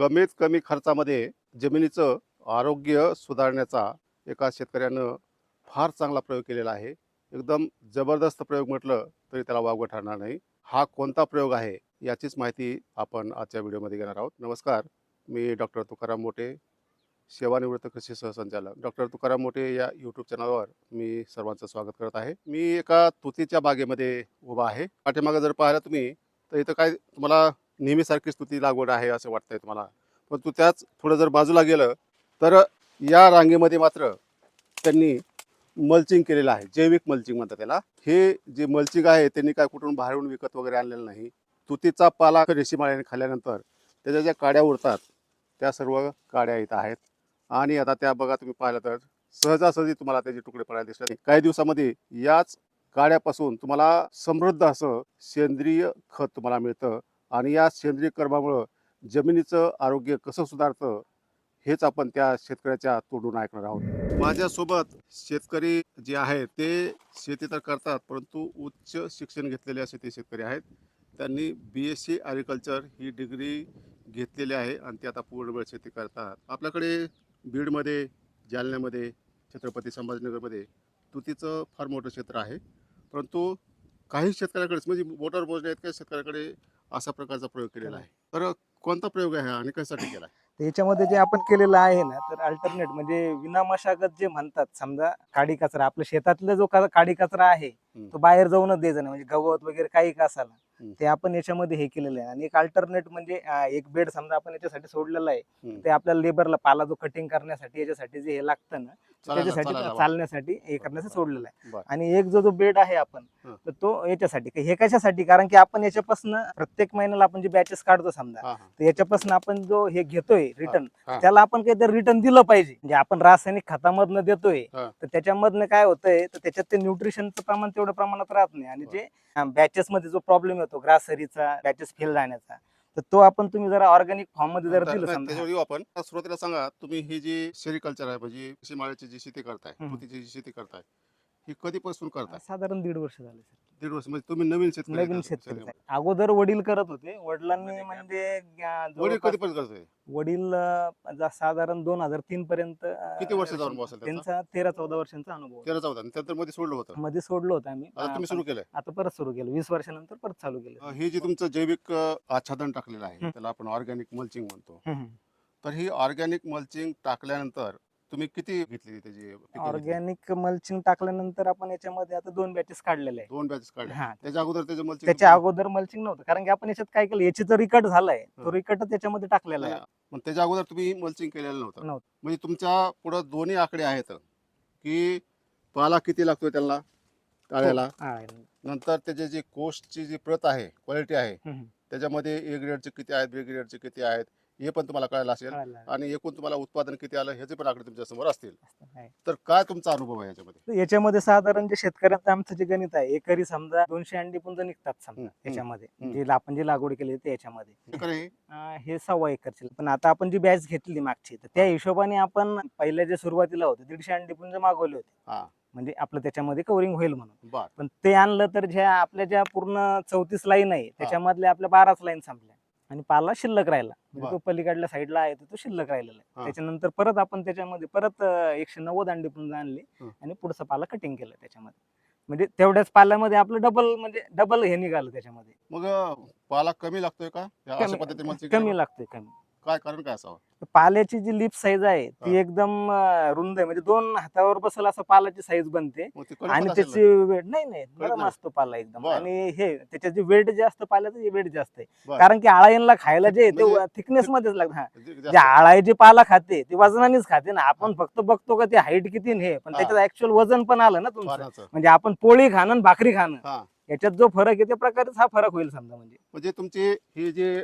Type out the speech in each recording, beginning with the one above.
कमीत कमी खर्चामध्ये जमिनीचं आरोग्य सुधारण्याचा एका शेतकऱ्यानं फार चांगला प्रयोग केलेला आहे. एकदम जबरदस्त प्रयोग म्हटलं तरी त्याला वावगं ठरणार नाही. हा कोणता प्रयोग आहे याचीच माहिती आपण आजच्या व्हिडिओमध्ये घेणार आहोत. नमस्कार मी डॉक्टर तुकाराम मोठे सेवानिवृत्त कृषी सहसंचालक. डॉक्टर तुकाराम मोठे या यूट्यूब चॅनलवर मी सर्वांचं स्वागत करत आहे. मी एका तुतीच्या बागेमध्ये उभा आहे. पाठीमागं जर पाहिलं तुम्ही तर इथं काय तुम्हाला नेहमीसारखीच तुती लागवड आहे असं वाटतंय तुम्हाला. परंतु त्याच थोडं जर बाजूला गेलं तर या रांगेमध्ये मात्र त्यांनी मल्चिंग केलेलं आहे. जैविक मल्चिंग म्हणतात त्याला. हे जे मल्चिंग आहे त्यांनी काय कुठून बाहेरून विकत वगैरे आणलेलं नाही. तुतीचा पाला रेशीमाळ्याने खाल्ल्यानंतर त्याच्या ज्या काड्या उरतात त्या सर्व काड्या इथं आहेत. आणि आता त्या बघा तुम्ही पाहिलं तर सहजासहजी तुम्हाला त्याचे तुकडे पडायला दिसले काही दिवसामध्ये याच काड्यापासून तुम्हाला समृद्ध असं सेंद्रिय खत तुम्हाला मिळतं. आणि या सेंद्रिय कर्मामुळं जमिनीचं आरोग्य कसं सुधारतं हेच आपण त्या शेतकऱ्याच्या तोडून ऐकणार आहोत. माझ्यासोबत शेतकरी जे आहेत ते शेती तर करतात परंतु उच्च शिक्षण घेतलेले असे ते शेतकरी आहेत. त्यांनी बी एस सी ॲग्रिकल्चर ही डिग्री घेतलेली आहे आणि ते आता पूर्ण वेळ शेती करतात. आपल्याकडे बीडमध्ये जालन्यामध्ये छत्रपती संभाजीनगरमध्ये तुतीचं फार मोठं क्षेत्र आहे. परंतु काही शेतकऱ्याकडेच म्हणजे मोटर मोजण्या इतक्या शेतकऱ्याकडे असा प्रकारचा प्रयोग केलेला आहे तर कोणता प्रयोग आहे हा आणि कशासाठी केला आहे तर याच्यामध्ये जे आपण केलेलं आहे ना तर अल्टरनेट म्हणजे विना मशागत जे म्हणतात समजा काडी कचरा आपल्या शेतातला जो का- काडी कचरा आहे हम्म. तो बाहेर जाऊनच द्यायचा नाही म्हणजे गवत वगैरे काही का असाला. ते आपण याच्यामध्ये हे केलेलं आहे आणि एक अल्टरनेट म्हणजे एक बेड समजा आपण याच्यासाठी सोडलेला आहे. ते आपल्याला लेबरला पाला जो कटिंग करण्यासाठी याच्यासाठी जे हे लागतं ना त्याच्यासाठी चालण्यासाठी हे करण्यासाठी सोडलेलं आहे. आणि एक जो जो बेड आहे आपण. तर तो याच्यासाठी हे कशासाठी कारण की आपण याच्यापासून प्रत्येक महिन्याला आपण जे बॅचेस काढतो समजा. तर याच्यापासून आपण जो हे घेतोय रिटर्न. त्याला आपण काहीतरी रिटर्न दिलं पाहिजे म्हणजे आपण रासायनिक खतामधनं देतोय. तर त्याच्यामधनं काय होतंय तर त्याच्यात ते न्यूट्रिशनचं प्रमाण तेवढ्या प्रमाणात राहत नाही आणि जे बॅचेस मध्ये जो प्रॉब्लेम येतो ग्रासरीचा बॅचेस फेल जाण्याचा तर तो आपण तुम्ही जरा ऑर्गॅनिक फॉर्ममध्ये जर दिलं समजा त्याच्यावर येऊ आपण आता सुरुवातीला सांगा तुम्ही ही जी सेरिकल्चर आहे म्हणजे शेमाळ्याची जी शेती करताय हम्म. तुतीची जी शेती करताय ही कधीपासून करताय साधारण दीड वर्ष झाले सर दीड वर्ष म्हणजे तुम्ही नवीन शेतकरी नवीन? शेतकरी आहे. अगोदर वडील करत होते वडिलांनी म्हणजे अं, वडील जवळपास कधीपासून करतोय वडील अं, जा- साधारण दोन हजार तीन पर्यंत अं, किती वर्षाचा अनुभव असेल त्यांचा? त्यांचा तेरा चौदा वर्षांचा अनुभव होता. तेरा चौदा त्यानंतरमध्ये सोडलं होतं मध्ये सोडलं होतं आम्ही आता तुम्ही अं, सुरू केलंय आता परत सुरू केलं वीस वर्षानंतर परत चालू केलं अं, हे जे तुमचं जैविक अं, आच्छादन टाकलेलं आहे हं. त्याला आपण ऑर्गॅनिक मल्चिंग म्हणतो हम्म. तर ही ऑर्गॅनिक मल्चिंग टाकल्यानंतर तुम्ही किती घेतली त्याची पिके घेतली? ऑर्गॅनिक मल्चिंग टाकल्यानंतर आपण याच्यामध्ये आता दोन बॅचेस काढलेले आहे दोन बॅचेस काढले. हा. त्याच्या अगोदर त्याचं मल्चिंग त्याच्या अगोदर मल्चिंग नव्हतं. कारण की आपण याच्यात काय केलं याची तर रिकट झालाय. तो हं. रिकट त्याच्यामध्ये टाकलेला आहे. पण त्याच्या अगोदर तुम्ही मल्चिंग केलेलं नव्हतं. नव्हतं. म्हणजे तुमच्या पुढं दोन्ही आकडे आहेत. की पाला किती लागतोय त्याला काढायला हा. नंतर त्याचे जी कोस्टची जी प्रत आहे क्वालिटी आहे हम्म. त्याच्यामध्ये ए ग्रेडचे किती आहेत बी ग्रेडचे किती आहेत? हे पण तुम्हाला कळायला असेल. आणि एकूण तुम्हाला उत्पादन किती आलं ह्याचे पण आकडे तुमच्यासमोर असतील आहे. तर काय तुमचा अनुभव आहे याच्यामध्ये तर याच्यामध्ये साधारण जे शेतकऱ्यांचं आमचं जे गणित आहे एकरी समजा दोनशे अंडी पुंज निघतात समजा हम्म. याच्यामध्ये हम्म. जे आपण जी लागवड केली ते याच्यामध्ये? अं, हे सव्वा एकरची पण आता आपण जी बॅच घेतली मागची तर त्या हिशोबाने आपण पहिल्या जे सुरुवातीला होते दीडशे अंडी पुंज मागवले होते म्हणजे आपलं त्याच्यामध्ये कव्हरिंग होईल म्हणून बर पण ते आणलं तर ज्या आपल्या ज्या पूर्ण चौतीस लाईन आहे त्याच्यामधल्या आपल्या बाराच लाईन संपल्या आणि पाला शिल्लक राहिला म्हणजे बर. तो पलीकडल्या साईडला आहे तो शिल्लक राहिलेला. आहे त्याच्यानंतर परत आपण त्याच्यामध्ये परत एकशे नव्वद अंडी पुंज आणली. आणि पुढचा पाला कटिंग केलं त्याच्यामध्ये म्हणजे तेवढ्याच पाल्यामध्ये आपलं डबल म्हणजे डबल हे निघालं त्याच्यामध्ये मग पाला कमी लागतोय का कमी-? लागतोय कमी काय कारण काय असावं पाल्याची जी लिप साईज आहे ती. एकदम अं, रुंद आहे म्हणजे दोन हातावर बसल असं पालाची साईज बनते मग ते कडक आणि त्याची वेट नाही नाही नरम नाही. असतो पाला एकदम बरं. आणि हे त्याच्यात जे वेट जे असतं पाल्याचं वेट जास्त आहे बरं. कारण की आळायनला खायला जे आहे ते म्हणजे- थिकनेस मध्येच लागतं हा. जे- जे जास्त. आळाई जे पाला खाते ते वजनानेच खाते ना आपण फक्त बघतो का ते हाईट किती आणि हे पण हा. त्याच्यात ऍक्च्युअल वजन पण आलं ना तुमचं पानाचं. म्हणजे आपण पोळी खाणं आणि भाकरी खाणं हा याच्यात जो फरक आहे त्या प्रकारेच हा फरक होईल समजा म्हणजे म्हणजे तुमची ही जे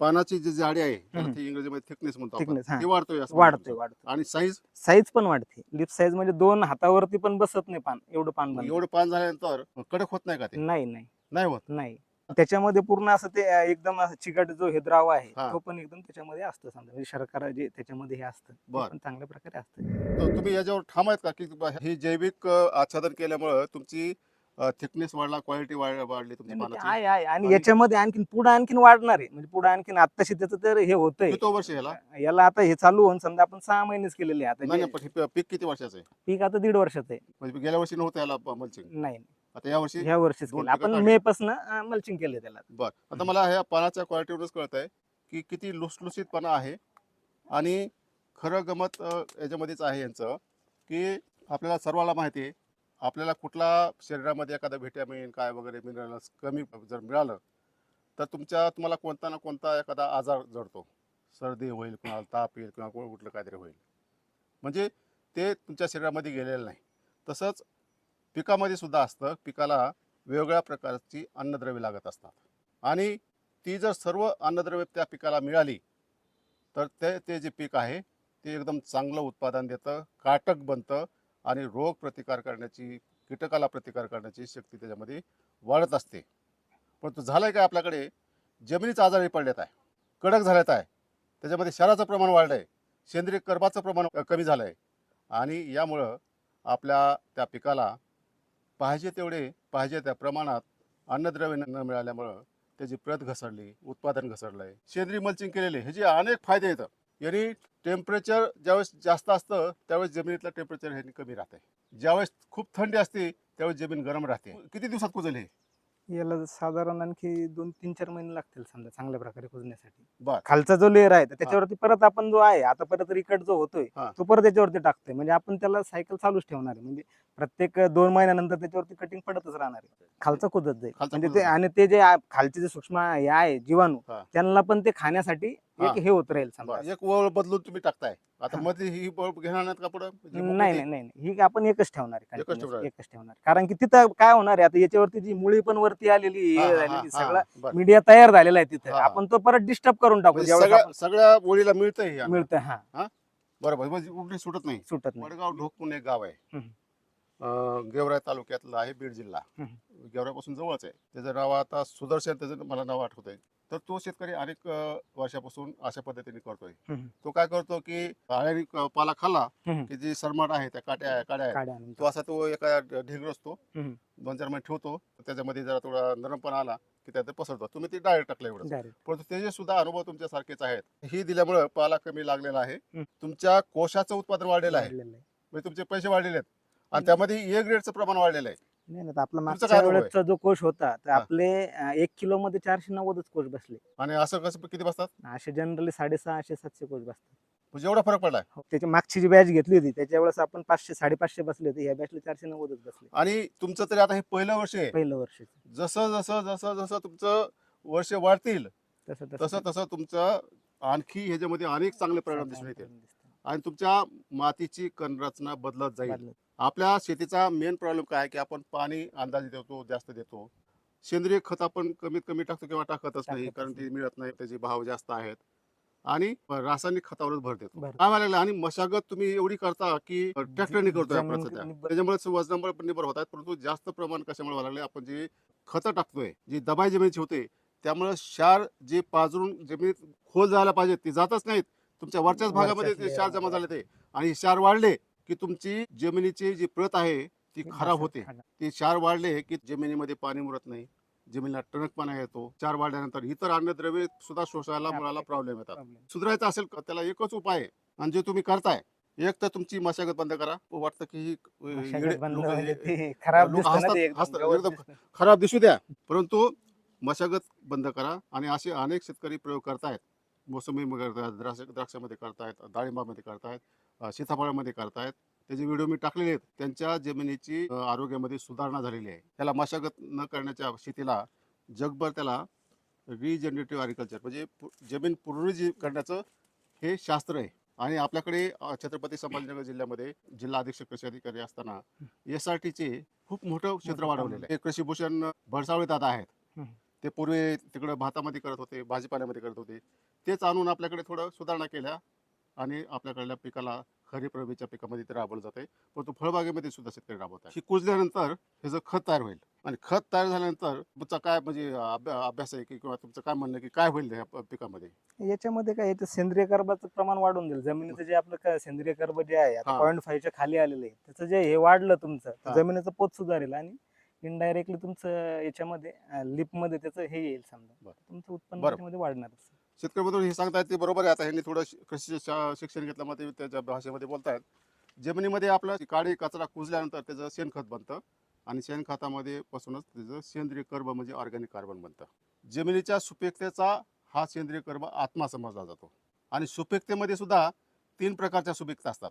पानाची जी जाडी आहे त्याला हम्म. ती इंग्रजीमध्ये थिकनेस म्हणतो आपण. Thickness, हा. ती वाढतोय असं वाढतोय म्हणतो. वाढतोय आणि साईज साईज पण वाढते लिप साईज म्हणजे दोन हातावरती पण बसत नाही पान एवढं पान बनतं. एवढं पान झाल्यानंतर कडक होत नाही का ते नाही नाही नाही होत नाही त्याच्यामध्ये पूर्ण असं ते अं, एकदम असं चिकट जो हे द्राव आहे हा. तो पण एकदम त्याच्यामध्ये असतं समजा म्हणजे शर्करा जे त्याच्यामध्ये हे असतं ते बर. पण चांगल्या प्रकारे असतं तर तुम्ही याच्यावर ठाम आहेत का की बा हे जैविक अ, आच्छादन केल्यामुळं तुमची थिकनेस वाढला क्वालिटी वाढली तुमच्या पानाची आहे आहे. आणि आणि- याच्यामध्ये आणखीन पुढे आणखीन वाढणार आहे. म्हणजे पुढे आणखीन आत्ताशी त्याचं तर हे होतंय. किती वर्ष याला? याला आता हे चालू होऊन समजा आपण सहा महिनेच केलेले आहे. आता नाही जे नाही, पण हे प- पीक किती वर्षाचं आहे? पीक आता दीड वर्षाचं आहे. म्हणजे गेल्या वर्षी नव्हतं याला मल्चिंग नाही आता या वर्षी ह्या वर्षीच दोन केलं. आपण काढली. मे पासून मल्चिंग केलं त्याला बर. आता मला ह्या पानाच्या क्वालिटीवरूनच कळत आहे की किती लुसलुसीतपणा आहे. आणि खरं गमत अ, याच्यामध्येच आहे यांचं की आपल्याला सर्वाला माहिती आहे आपल्याला कुठला शरीरामध्ये एखादा व्हिटॅमिन काय वगैरे मिनरल्स कमी जर मिळालं तर तुमच्या तुम्हाला कोणता ना कोणता एखादा आजार जडतो सर्दी होईल कुणाला ताप येईल किंवा कोण कुठलं काहीतरी होईल. म्हणजे ते तुमच्या शरीरामध्ये गेलेलं नाही. तसंच पिकामध्ये सुद्धा असतं पिकाला वेगवेगळ्या प्रकारची अन्नद्रव्ये लागत असतात. आणि ती जर सर्व अन्नद्रव्ये त्या पिकाला मिळाली तर ते ते जे पीक आहे ते एकदम चांगलं उत्पादन देतं काटक बनतं आणि रोग प्रतिकार करण्याची कीटकाला प्रतिकार करण्याची शक्ती त्याच्यामध्ये वाढत असते. परंतु झालं आहे काय आपल्याकडे? जमिनीचा आजारी पडल्यात आहे कडक झाल्यात आहे. त्याच्यामध्ये शहराचं प्रमाण वाढलं आहे सेंद्रिय कर्बाचं प्रमाण कमी झालं आहे आणि यामुळं आपल्या त्या पिकाला पाहिजे तेवढे पाहिजे त्या प्रमाणात अन्नद्रव्य न मिळाल्यामुळं त्याची प्रत घसरली उत्पादन घसरलं आहे सेंद्रिय मल्चिंग केलेले हे जे अनेक फायदे येतात यांनी टेम्परेचर ज्यावेळेस जास्त असतं त्यावेळेस जमिनीतलं टेम्परेचर ह्यानी कमी राहते ज्यावेळेस खूप थंडी असते त्यावेळेस जमीन गरम राहते किती दिवसात कुजल हे याला साधारण आणखी दोन तीन चार महिने लागतील समजा चांगल्या प्रकारे कुजण्यासाठी बर. खालचा जो लेअर आहे तर त्याच्यावरती परत आपण जो आहे आता परत रिकट जो होतोय हा. तो परत त्याच्यावरती टाकतोय म्हणजे आपण त्याला सायकल चालूच ठेवणार आहे म्हणजे प्रत्येक दोन महिन्यानंतर त्याच्यावरती कटिंग पडतच राहणार आहे खालचा कुजत जाईल खालचा म्हणजे कुजत ते जाईल. आणि ते जे आ- खालचे जे सूक्ष्म हे आहे जीवाणू हा. त्यांना पण ते खाण्यासाठी हा. एक हे होत राहील समजा बरं, एक वळ बदलून तुम्ही टाकताय आता हा. मध्ये ही वळ घेणार नाहीत का पुढं जी नाही मोकळी नाही नाही नाही. ही आपण एकच ठेवणार आहे एकच continuous, ठेवणार आहे. एकच ठेवणार आहे. कारण की तिथं काय होणार आहे आता याच्यावरती जी मुळी पण वरती आलेली हा, हे हा, झालेली हा, सगळं बरं. मीडिया तयार झालेला आहे तिथे हा. आपण तो परत डिस्टर्ब करून टाकू म्हणजे सगळ्या सगळ्या ओळीला मिळतंय हे अन्न. मिळतं हा बरोबर म्हणजे सुटत नाही सुटत नाही वडगाव एक गाव आहे हम्म. अं, गेवराई तालुक्यातलं आहे बीड जिल्हा. गेवरापासून जवळच आहे. त्याचं नाव आता सुदर्शन त्याचं मला नाव आठवतंय तर तो शेतकरी अनेक अं, वर्षापासून अशा पद्धतीने करतोय. हम्म. तो काय करतो की आळ्यानी क- पाला खाल्ला हम्म. की जी सरमाट आहे त्या काट्या आहे काड्या आहे आणून तो असा तो एका ढेग रचतो हम्म. दोन चार महिने ठेवतो. त्याच्यामध्ये जरा थोडा नरमपणा आला की त्यात पसरतो. तुम्ही ते डायरेक्ट टाकलं एवढं. Direct. परंतु त्याचे सुद्धा अनुभव तुमच्या सारखेच आहेत ही दिल्यामुळे पाला कमी लागलेला आहे. हम्म. तुमच्या कोशाचं उत्पादन वाढलेलं आहे. वाढलेलं आहे. म्हणजे तुमचे पैसे वाढलेले आहेत. आणि. त्यामध्ये ए ग्रेडचं प्रमाण वाढलेलं आहे. नाही तर आपला काय मागच्या अनुभव आहे? वेळेसचा जो कोष होता तर हा. आपले अं, एक किलो मध्ये चारशे नव्वदच कोष बसले. आणि असं कसं किती बसतात? असे जनरली साडेसहाशे सातशे कोष बसतात. म्हणजे एवढा फरक पडलाय? हो, त्याची मागची जी बॅच घेतली होती त्याच्या वेळेस आपण पाचशे साडेपाचशे बसले होते ह्या बॅचला चारशे नव्वदच बसले. आणि तुमचं तरी आता हे पहिलं वर्ष आहे. पहिलं वर्ष. जसं जसं जसं जसं तुमचं वर्ष वाढतील तसं तसं. तसं तुमचं आणखी ह्याच्यामध्ये अनेक चांगले परिणाम दिसून येतील. आणि तुमच्या मातीची कणरचना बदलत जाईल. आपल्या शेतीचा मेन प्रॉब्लेम काय की आपण पाणी अंदाजे देतो जास्त देतो. सेंद्रिय खत आपण कमीत कमी टाकतो किंवा टाकतच नाही कारण. ती मिळत नाही त्याचे भाव जास्त आहेत. आणि रासायनिक खतावरच भर देतो. काय व्हायला आणि मशागत तुम्ही एवढी करता की ट्रॅक्टरने आपण सध्या. निब्बर- त्याच्यामुळे वजनामुळे पण निभर होत आहेत परंतु जास्त प्रमाण कशामुळे व्हायला लागले आपण जे खतं टाकतोय जी दबाई जमिनीची होते त्यामुळे क्षार जे पाजरून जमिनीत खोल जायला पाहिजे ते जातच नाहीत. तुमच्या वरच्याच भागामध्ये ते क्षार जमा झाले ते. आणि क्षार वाढले की तुमची जमिनीची जी प्रत आहे ती खराब होते. ते क्षार वाढले की जमिनीमध्ये पाणी मुरत नाही. जमिनीला टणकपणा येतो. क्षार वाढल्यानंतर इतर अन्नद्रव्ये सुद्धा शोषायला मुळाला प्रॉब्लेम येतात. सुधारायचं असेल का त्याला एकच उपाय आहे. आणि जे तुम्ही करताय एक तर तुमची मशागत बंद करा. वाटतं की. खराब दिसू द्या. परंतु मशागत बंद करा. आणि असे अनेक शेतकरी प्रयोग करतायत. मोसंबी करतायत द्राक्ष द्राक्षामध्ये करतायत डाळिंबामध्ये करतायत सीताफळामध्ये करतायत. त्याचे व्हिडिओ मी टाकलेले आहेत. त्यांच्या जमिनीची आरोग्यामध्ये सुधारणा झालेली आहे. त्याला मशागत न करण्याच्या शेतीला जगभर त्याला रिजनरेटिव्ह ॲग्रिकल्चर म्हणजे जमीन पुनरुज्जीव करण्याचं हे शास्त्र आहे. आणि आपल्याकडे छत्रपती संभाजीनगर जिल्ह्यामध्ये जिल्हा अधीक्षक कृषी अधिकारी असताना एस आर टीचे खूप मोठं क्षेत्र वाढवलेलं आहे. कृषी भूषण भरसावळे दादा आहेत. ते पूर्वी तिकडं भातामध्ये करत होते भाजीपाल्यामध्ये करत होते. तेच आणून आपल्याकडे थोडं सुधारणा केल्या आणि आपल्याकडल्या पिकाला खरीप रब्बीच्या पिकामध्ये ते राबवलं जाते परंतु फळबागेमध्ये सुद्धा शेतकरी राबवत आहे ही कुजल्यानंतर ह्याचं खत तयार होईल आणि खत तयार झाल्यानंतर तुमचा काय म्हणजे अभ्या- अभ्यास आहे की किंवा तुमचं काय म्हणणं आहे की काय होईल प- पिकामध्ये याच्यामध्ये काय याचं सेंद्रिय कर्बाचं प्रमाण वाढून जाईल जमिनीचं जे आपलं काय सेंद्रिय कर्ब जे आहे आता हा. पॉईंट फाईव्हच्या खाली आलेलं आहे त्याचं जे हे वाढलं तुमचं तर हा. जमिनीचं पोत सुधारेल आणि इनडायरेक्टली तुमचं याच्यामध्ये लिपमध्ये त्याचं हे येईल समजा बरं. तुमचं उत्पन्न बरं. त्याच्यामध्ये वाढणारच शेतकरी बंधू हे सांगतायत ते बरोबर आहे. आता ह्यांनी थोडं शि- कृषी शा- शिक्षण ते त्याच्या भाषेमध्ये बोलतायत. जमिनीमध्ये आपलं काळी कचरा कुजल्यानंतर त्याचं शेणखत बनतं आणि शेणखतामध्ये पासूनच त्याचं सेंद्रिय कर्ब म्हणजे ऑर्गॅनिक कार्बन बनतं. जमिनीच्या सुपीकतेचा हा सेंद्रिय कर्ब आत्मा समजला जातो. आणि सुपीकतेमध्ये सुद्धा तीन प्रकारच्या सुपीकता असतात.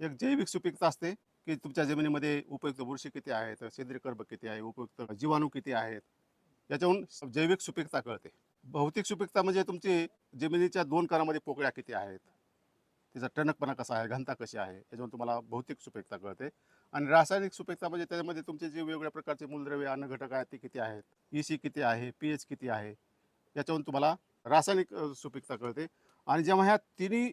एक जैविक सुपीकता असते की तुमच्या जमिनीमध्ये उपयुक्त बुरशी किती आहेत सेंद्रिय कर्ब किती आहे उपयुक्त जीवाणू किती आहेत याच्याहून जैविक सुपीकता कळते. भौतिक सुपीकता म्हणजे तुमची जमिनीच्या दोन करामध्ये पोकळ्या किती आहेत? तिचा टणकपणा कसा आहे? घनता कशी आहे? याच्यावरून तुम्हाला भौतिक सुपीकता कळते. आणि रासायनिक सुपीकता म्हणजे त्याच्यामध्ये तुमचे जे वेगवेगळ्या प्रकारचे मूलद्रव्य अन्न घटक आहेत ते किती आहेत? ई सी किती आहे? पी एच किती आहे? याच्यावरून तुम्हाला रासायनिक सुपीकता कळते. आणि जेव्हा ह्या तिन्ही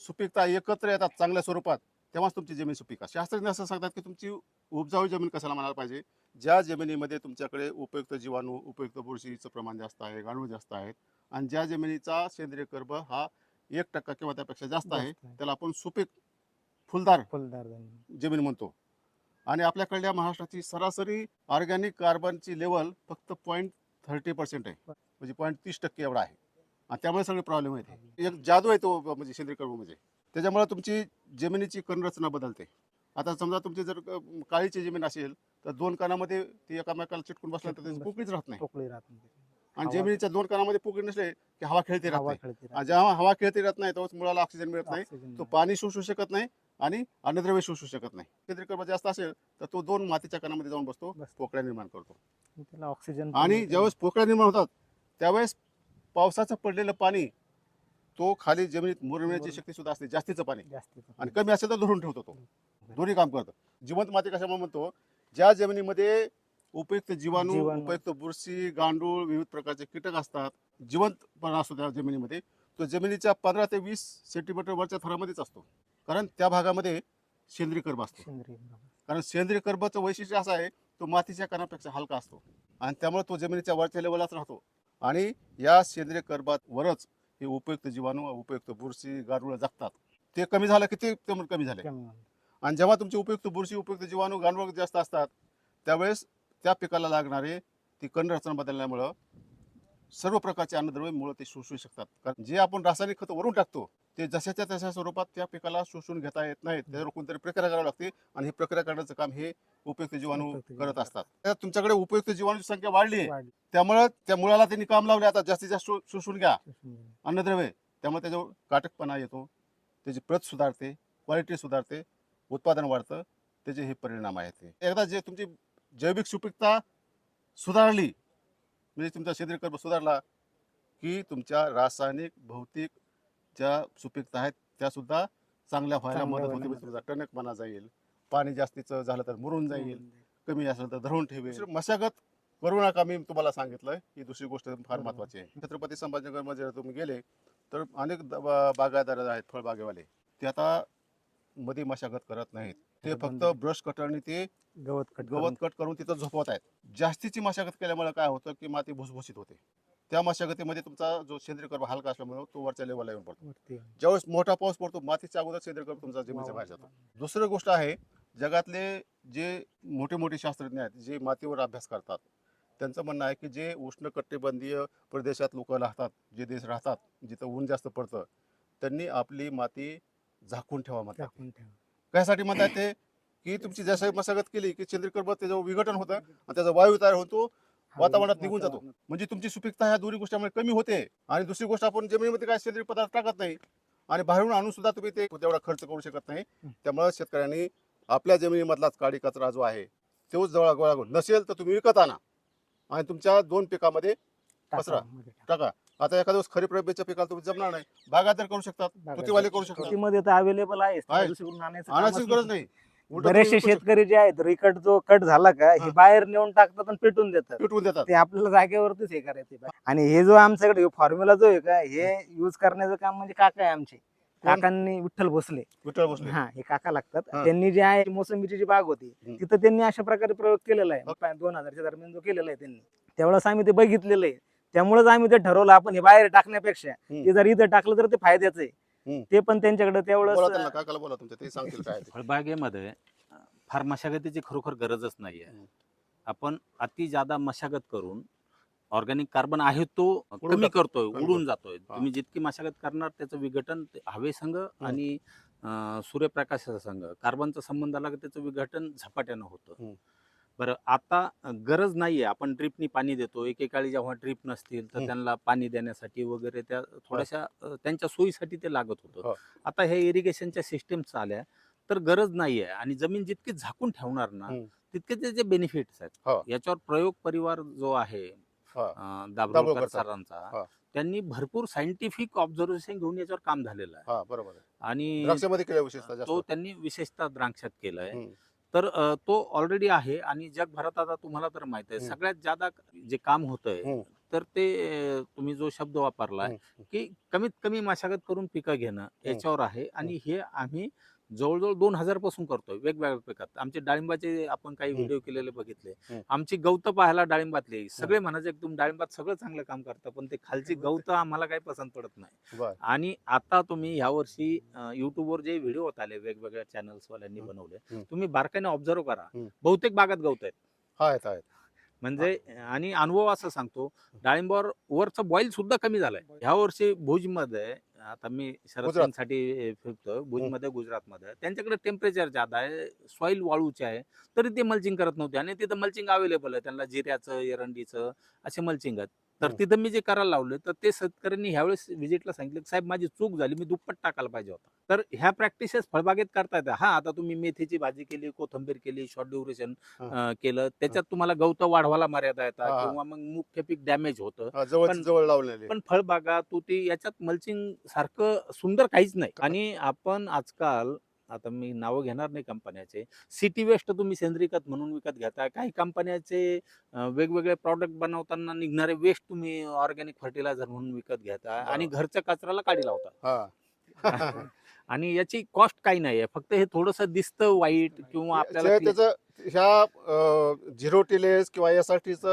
सुपीकता एकत्र येतात चांगल्या स्वरूपात तेव्हाच तुमची जमीन सुपीक असते. शास्त्रज्ञ असं सांगतात की तुमची उपजाऊ जमीन कशाला म्हणायला पाहिजे? ज्या जमिनीमध्ये तुमच्याकडे उपयुक्त जीवाणू उपयुक्त बुरशीचं प्रमाण जास्त आहे गांडूळ जास्त आहेत आणि ज्या जमिनीचा सेंद्रिय कर्ब हा एक टक्का किंवा त्यापेक्षा जास्त आहे. त्याला आपण सुपीक फुलदार फुलदार जमीन. जमीन म्हणतो. आणि आपल्याकडल्या महाराष्ट्राची सरासरी ऑर्गॅनिक कार्बनची लेवल फक्त पॉईंट थर्टी पर्सेंट आहे. म्हणजे पॉईंट तीस टक्के एवढा आहे. आणि त्यामुळे सगळे प्रॉब्लेम आहेत. एक जादू आहे तो म्हणजे सेंद्रिय कर्ब म्हणजे. त्याच्यामुळे तुमची जमिनीची कणरचना बदलते. आता समजा तुमची जर काळीची जमीन असेल तर दोन कानामध्ये ती एकामेकाला चिटकून बसल्यानंतर त्याची पोकळीच राहत नाही. पोकळी राहत नाही. आणि जमिनीच्या दोन कानामध्ये पोकळी नसले की हवा खेळती राहत हवा नाही. जेव्हा हवा खेळती राहत नाही तेव्हाच मुळाला ऑक्सिजन मिळत नाही. तो. पाणी शोषू शकत नाही आणि अन्नद्रव्य शोषू शकत नाही. सेंद्रिय कर्ब जास्त असेल तर तो दोन मातीच्या कणामध्ये जाऊन बसतो. पोकळ्या निर्माण करतो. ऑक्सिजन आणि ज्यावेळेस पोकळ्या निर्माण होतात त्यावेळेस पावसाचं पडलेलं पाणी तो खाली जमिनीत मुरण्याची. शक्ती सुद्धा असते जास्तीचं पाणी. आणि कमी असेल तर धरून ठेवतो तो. दोन्ही काम करतं. जिवंत माती कशामुळे म्हणतो? ज्या जमिनीमध्ये उपयुक्त जीवाणू. उपयुक्त बुरशी गांडूळ विविध प्रकारचे कीटक असतात जिवंतपणा असतो त्या जमिनीमध्ये तो जमिनीच्या पंधरा ते वीस सेंटीमीटर वरच्या थरामध्येच असतो. कारण त्या भागामध्ये सेंद्रिय कर्ब असतो. कारण सेंद्रिय कर्बाचं वैशिष्ट्य असं आहे तो मातीच्या कणापेक्षा हलका असतो. आणि त्यामुळे तो जमिनीच्या वरच्या लेवलाच राहतो. आणि या सेंद्रिय कर्बावरच हे उपयुक्त जीवाणू उपयुक्त बुरशी गारुळ जगतात. ते कमी झालं की ते ते कमी झाले. आणि जेव्हा तुमची उपयुक्त बुरशी उपयुक्त जीवाणू गांडूळ जास्त असतात त्यावेळेस त्या पिकाला लागणारे ती कणरचना बदलल्यामुळं सर्व प्रकारचे अन्नद्रव्य मुळे ते शोषू शकतात. कारण जे आपण रासायनिक खत वरून टाकतो ते जशाच्या तशा स्वरूपात त्या पिकाला शोषून घेता येत नाहीत. त्याच्यावर कोणतरी प्रक्रिया करावी लागते आणि ही प्रक्रिया करण्याचं काम हे उपयुक्त जीवाणू करत असतात. तुमच्याकडे उपयुक्त जीवाणूची संख्या वाढली. त्यामुळं त्या मुळाला त्यांनी काम लावले. आता जास्तीत जास्त शोषून घ्या. अन्नद्रव्य त्यामुळे त्याच्यावर काटकपणा येतो. त्याची प्रत सुधारते क्वालिटी सुधारते उत्पादन वाढतं. त्याचे हे परिणाम आहेत ते. एकदा जे तुमची जैविक सुपीकता सुधारली म्हणजे तुमचा सेंद्रिय कर्ब सुधारला की तुमच्या रासायनिक भौतिक ज्या सुपीकता आहेत त्या सुद्धा चांगल्या व्हायला चांगल्या मदत व्हायला होते मदत. तुमचा टणकपणा जाईल पाणी जास्तीचं झालं तर मुरून जाईल कमी असेल तर धरून ठेवेल. मशागत करू नका मी तुम्हाला सांगितलंय. ही दुसरी गोष्ट फार बरोबर. महत्वाची आहे. छत्रपती संभाजीनगरमध्ये जर तुम्ही गेले तर अनेक द- बा- बागायतदार आहेत फळबागेवाले. ते आता मध्ये मशागत करत नाहीत. ते फक्त. ब्रश कटरने ते गवत कट गवत कट करून तिथं झोपवत आहेत. जास्तीची मशागत केल्यामुळे काय होतं की माती भुसभुशीत होते. त्या मशागतीमध्ये तुमचा जो सेंद्रिय कर्ब हलका असल्यामुळे तो वरच्या लेवलला येऊन पडतो. ज्यावेळेस मोठा पाऊस पडतो मातीच्या अगोदर सेंद्रिय कर्ब तुमचा जमिनीच्या बाहेर जातो. दुसरी गोष्ट आहे जगातले जे मोठे मोठे शास्त्रज्ञ आहेत जे मातीवर अभ्यास करतात त्यांचं म्हणणं आहे की जे उष्णकटिबंधीय प्रदेशात लोक राहतात जे देश राहतात जिथं ऊन जास्त पडतं त्यांनी आपली माती झाकून ठेवा म्हणतात. टाकून ठेवा. त्यासाठी म्हणतात ते? की तुमची जसं मशागत केली की सेंद्रिय कर्ब त्याच्यावर विघटन होतं आणि त्याचा वायू तयार होतो वातावरणात निघून जातो. म्हणजे तुमची सुपीकता ह्या दोन्ही गोष्टीमुळे कमी होते आणि दुसरी गोष्ट आपण जमिनीमध्ये काय सेंद्रिय पदार्थ टाकत नाही आणि बाहेरून आणून सुद्धा तुम्ही ते तेवढा खर्च करू शकत नाही. त्यामुळे शेतकऱ्यांनी आपल्या जमिनीमधलाच काडी कचरा जो आहे तोच जवळ गोळा करून नसेल तर तुम्ही विकत आणा. आणि तुमच्या दोन पिकामध्ये कचरा. टाका. आता एखाद्या दिवस खरीप रब्बीच्या पिकाला तुम्ही जमणार नाही. बागायतदार करू शकतात कृतीवाले करू शकतात. अवेलेबल आहे गरज नाही. बरेचसे. शेतकरी जे आहेत रिकट जो कट झाला का हे हा. बाहेर नेऊन टाकतात आणि पेटून देतात पेटवून देतात ते आपल्याला जागेवरतीच हे करायचे आणि हे जो आमच्याकडे फॉर्म्युला जो आहे का हे युज करण्याचं काम म्हणजे काका आहे आमचे? काकांनी विठ्ठल भोसले विठ्ठल बसले हा हे काका लागतात हा. त्यांनी जे आहे मोसंबीची जी बाग होती हम्म. तिथं त्यांनी अशा प्रकारे प्रयोग केलेला आहे पा- दोन हजारच्या दरम्यान जो केलेला आहे त्यांनी त्यावेळेस आम्ही ते बघितलेलं आहे त्यामुळेच आम्ही ते ठरवलं आपण हे बाहेर टाकण्यापेक्षा. ते जर इथं टाकलं तर ते फायद्याचं आहे. ते पण त्यांच्याकडे बोला त्यांना तेवढं काकाला बोला तुमच्या ते सांगतील काय ते. फळबागेमध्ये फार मशागतीची खरोखर गरजच नाहीये. आपण अति जादा मशागत करून ऑर्गॅनिक कार्बन आहे तो कमी. करतोय कमी उडून जातोय हा. तुम्ही जितकी मशागत करणार त्याचं विघटन ते हवेसंग आणि अं, सूर्यप्रकाशासंग कार्बनचा संबंध आला की त्याचं विघटन झपाट्यानं होतं हम्म. बरं आता गरज नाहीये आपण ड्रिपनी पाणी देतो एकेकाळी जेव्हा ड्रिप नसतील तर. त्यांना पाणी देण्यासाठी वगैरे त्या थोड्याशा अं, त्यांच्या सोयीसाठी ते लागत हो. होतं आता हे इरिगेशनच्या सिस्टीम्स आल्या तर गरज नाहीये आणि जमीन जितकी झाकून ठेवणार ना. तितके त्याचे बेनिफिट्स हो. आहेत याच्यावर प्रयोग परिवार जो आहे हा. दाभोळकर दाभोळकर सर. हा. सरांचा त्यांनी भरपूर सायंटिफिक ऑब्झर्वेशन घेऊन याच्यावर काम झालेलं आहे हा बरोबर आणि तो त्यांनी विशेषतः द्राक्षात केलाय. तर तो ऑलरेडी आहे आणि जगभरात आता तुम्हाला तर माहीत आहे. सगळ्यात जादा जे काम होतंय. तर ते तुम्ही जो शब्द वापरलाय हम्म. की कमीत कमी मशागत करून पिकं घेणं याच्यावर आहे आणि हे आम्ही जवळजवळ दोन हजारपासून करतोय वेगवेगळ्या पिकात आमचे डाळिंबाचे आपण काही. व्हिडिओ केलेले बघितले. आमची गवत पाहायला डाळिंबातली. सगळे म्हणायचे एकदम डाळिंबात सगळं चांगलं काम करतं पण ते खालची गवत आम्हाला काही पसंत पडत नाही. आणि आता तुम्ही ह्या वर्षी युट्यूबवर जे व्हिडिओ होत आले वेगवेगळ्या चॅनल्स वाल्यांनी. बनवले. तुम्ही बारकाईने ऑब्झर्व करा. बहुतेक बागात गवत आहेत. म्हणजे आणि अनुभव असं सांगतो डाळिंबावर वरचं बॉईल सुद्धा कमी झालाय. ह्या वर्षी भुजमध्ये आता मी शरदसाठी फिरतोय भुजमध्ये गुजरातमध्ये. त्यांच्याकडे टेम्परेचर जादा आहे सॉइल वाळूचे आहे तरी ते मल्चिंग करत नव्हते. आणि तिथं मल्चिंग अवेलेबल आहे. त्यांना जिऱ्याचं एरंडीचं असे मल्चिंग आहेत. तर हम्म. तिथं मी जे करायला लावले तर ते शेतकऱ्यांनी ह्यावेळेस व्हिजिटला सांगितलं साहेब माझी चूक झाली मी दुप्पट टाकायला पाहिजे होता. तर ह्या प्रॅक्टिसेस फळबागेत करता येतात हा आता तुम्ही मेथीची भाजी केली कोथंबीर केली शॉर्ट ड्युरेशन हा. केलं. त्याच्यात तुम्हाला गवत वाढवायला मर्यादा येतात हा. किंवा मग मुख्य पीक डॅमेज होतं. हा, जवळ लावलेले. पण फळबागा तुती याच्यात मल्चिंग सारखं सुंदर काहीच नाही. आणि आपण आजकाल आता मी नावं घेणार नाही कंपन्याचे. सिटी वेस्ट तुम्ही सेंद्रिय खत म्हणून विकत घेता काही कंपन्याचे वेगवेगळे प्रॉडक्ट बनवताना निघणारे वेस्ट तुम्ही ऑर्गॅनिक फर्टिलायझर म्हणून विकत घेता आणि घरच्या कचऱ्याला काढी लावता. आणि याची कॉस्ट काही नाहीये फक्त हे थोडस दिसतं वाईट किंवा आपल्याला त्याचं ह्या झिरो टिलेस किंवा यासाठीच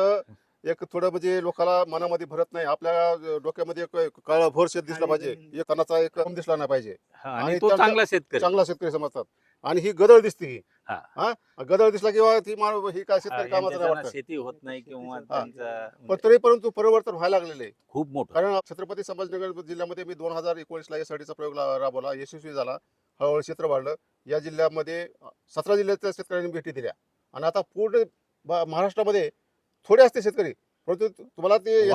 एक थोडं म्हणजे लोकांना मनामध्ये भरत नाही. आपल्या डोक्यामध्ये एक काळा भोर शेत दिसला पाहिजे. एक तणाचा एक कम दिसला नाही पाहिजे. हा, आणि तो चांगला शेतकरी. चांगला शेतकरी समजतात. आणि ही गदळ दिसते ही. हा. हा? गदळ दिसला किंवा ती मानव ही काय हा, शेतकरी यांच्या कामाचं नाही ज्यांना वाटतं? शेती होत नाही किंवा हा. त्यांचा पण तरी परंतु परिवर्तन व्हायला लागलेले आहे. खूप मोठं. कारण छत्रपती संभाजीनगर जिल्ह्यामध्ये मी दोन हजार एकोणीसला यासाठीचा प्रयोग ला- राबवला. यशस्वी झाला. हळूहळू क्षेत्र वाढलं. या जिल्ह्यामध्ये सतरा जिल्ह्याच्या शेतकऱ्यांनी भेटी दिल्या. आणि आता पूर्ण ब- महाराष्ट्रामध्ये थोडे असते शेतकरी. परंतु तुम्हाला ते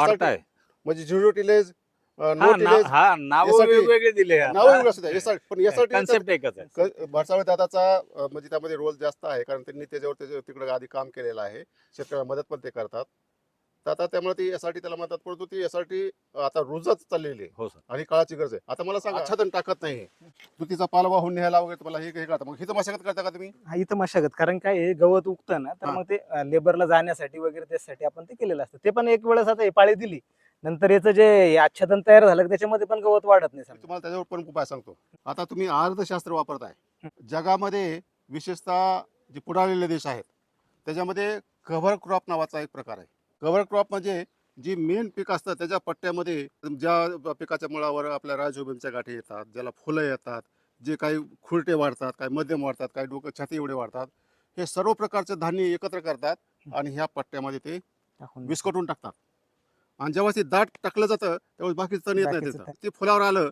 म्हणजे झिरो टिलेज नो हा ना- टिलेज हा नाव यासाठी- वेगवेगळे दिले नाव वेगळं असू द्या यासाठी पण यासाठी कन्सेप्ट एकच आहे. भाडसावळ दादाचा अं, म्हणजे त्यामध्ये रोल जास्त आहे कारण त्यांनी त्याच्यावर त्याच्या तिकडे आधी काम केलेलं आहे. शेतकऱ्यांना मदत पण ते करतात. तर आता त्यामुळे ती यासाठी त्याला म्हणतात परंतु ती यासाठी आता रोजच चाललेली आहे. हो सर. आणि काळाची गरज आहे. आता मला सांगा आच्छादन टाकत नाही तू तिचा पाला वाहून न्यायला वगैरे तुम्हाला हे हे करता मग हिथं मशागत करता का तुम्ही? हा इथं मशागत. कारण काय आहे, गवत उगतं ना तर हा. मग ते लेबरला जाण्यासाठी वगैरे त्यासाठी आपण ते केलेलं असतं. ते पण एक वेळेस आता हे पाळी दिली. नंतर याचं जे हे आच्छादन तयार झालं की त्याच्यामध्ये पण गवत वाढत नाही मी समजा. तुम्हाला त्याच्यावर पण उपाय सांगतो आता तुम्ही अर्थशास्त्र वापरताय. जगामध्ये विशेषतः जे पुढारलेले देश आहेत त्याच्यामध्ये कव्हर क्रॉप नावाचा एक प्रकार आहे. कव्हर क्रॉप म्हणजे जी मेन पीक असतं त्याच्या पट्ट्यामध्ये ज्या पिकाच्या मुळावर आपल्या राजोबीमच्या गाठी येतात ज्याला फुलं येतात जे काही खुरटे वाढतात काही मध्यम वाढतात काही डोकं छाती एवढे वाढतात हे सर्व प्रकारचे धान्य एकत्र करतात आणि ह्या पट्ट्यामध्ये ते विस्कटून टाकतात आणि जेव्हा ते दाट टाकलं जातं त्यावेळेस बाकीचं तण येत नाही ते फुलावर आलं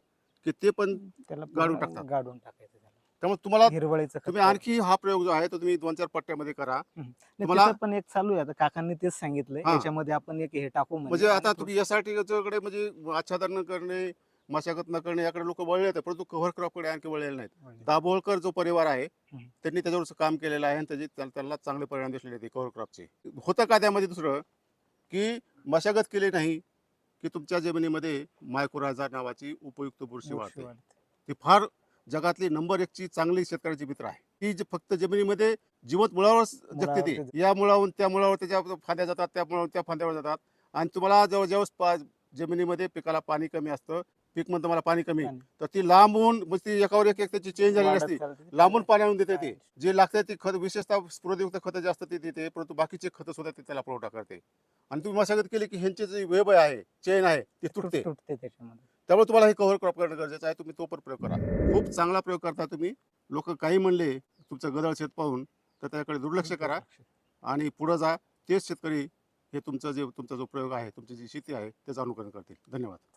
की ते पण गाडून टाकतात. गाडून टाकायचं. त्यामुळे तुम्हाला हिरवळीचं खत तुम्ही. आणखी हा प्रयोग जो आहे तो तुम्ही दोन चार पट्ट्यामध्ये करा नाही, तुम्हाला- तिथं पण एक चालू आहे आता काकांनी तेच सांगितलंय हा. याच्यामध्ये आपण एक हे टाकू म्हणे. म्हणजे आणि आता तुम्ही यासाठी कडे म्हणजे आच्छादन न करणे मशागत न करणे याकडे लोक वळले आहेत परंतु कव्हर क्रॉपकडे आणखी वळलेले नाहीत दाभोळकर जो परिवार आहे हम्म. त्यांनी त्यांनी त्याच्यावर काम केलेलं आहे आणि त्याचे त्या- त्याला चांगले परिणाम दिसलेले आहेत कव्हर क्रॉपचे होतं का त्यामध्ये दुसरं की मशागत केली नाही की तुमच्या जमिनीमध्ये मायक्रोराजा नावाची उपयुक्त बुरशी वाढते. ती फार जगातली नंबर एकची चांगली शेतकऱ्याची मित्र आहे. ती जी फक्त जमिनीमध्ये जिवंत मुळावर जगते ती. या मुळावरून त्या मुळावर त्याच्या फांद्या जातात त्या मुळावर त्या फांद्यावर जातात. आणि तुम्हाला जवळ जेव्हा पा- जमिनीमध्ये पिकाला पाणी कमी असतं. पीक म्हणतं मला पाणी कमी. तर ती लांबून म्हणजे ती एकावर एक एक त्याची चेंज झालेली असते. लांबून पाणी आणून देते ती. जे लागते ती खत विशेषतः स्फुरदयुक्त खतं जास्त ती देते परंतु बाकीचे खतं सुद्धा ते त्याला पुरवठा करते. आणि तुम्ही मशागत केली की ह्यांची जी वेब आहे चेन आहे ती तुटते. तुटते त्याच्यामध्ये. त्यामुळे तुम्हाला हे कव्हर क्रॉप करणं गरजेचं आहे. तुम्ही तो पण प्रयोग करा. खूप चांगला प्रयोग करता तुम्ही. लोक काही म्हणले तुमचं गदळ शेत पाहून तर त्याकडे दुर्लक्ष. करा आणि पुढे जा. तेच शेतकरी हे तुमचं जे तुमचा जो प्रयोग आहे तुमची जी शेती आहे त्याचं अनुकरण करतील. धन्यवाद.